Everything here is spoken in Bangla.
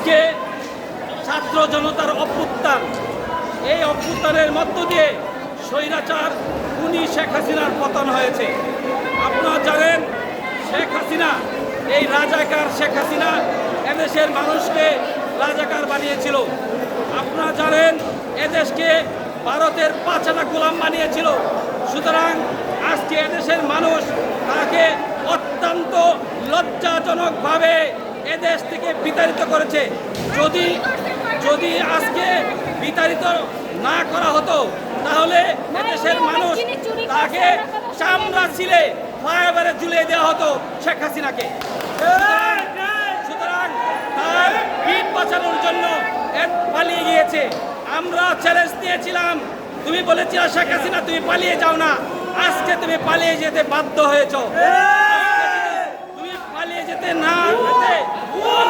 আজকে ছাত্র জনতার অভ্যুত্থান। এই অভ্যুত্থানের মধ্য দিয়ে স্বৈরাচার খুনি শেখ হাসিনার পতন হয়েছে। আপনারা জানেন, শেখ হাসিনা, এই রাজাকার শেখ হাসিনা এদেশের মানুষকে রাজাকার বানিয়েছিল। আপনারা জানেন, এদেশকে ভারতের পাঁচাটা গোলাম বানিয়েছিল। সুতরাং আজকে এদেশের মানুষ তাকে অত্যন্ত লজ্জাজনকভাবে এদেশ থেকে বিতাড়িত করেছে। যদি যদি আজকে বিতাড়িত না করা হতো, তাহলে এদেশের মানুষ তাকে চামড়া ছিলে ফ্লাইওভারে ঝুলিয়ে দেওয়া হতো শেখ হাসিনাকে। সুতরাং তার পিঠ বাঁচানোর জন্য পালিয়ে গিয়েছে। আমরা চ্যালেঞ্জ দিয়েছিলাম তুমি বলেছিলে, শেখ হাসিনা, তুমি পালিয়ে যাও না। আজকে তুমি পালিয়ে যেতে বাধ্য হয়েছ। তুমি পালিয়ে যেতে না যেতে তাহলে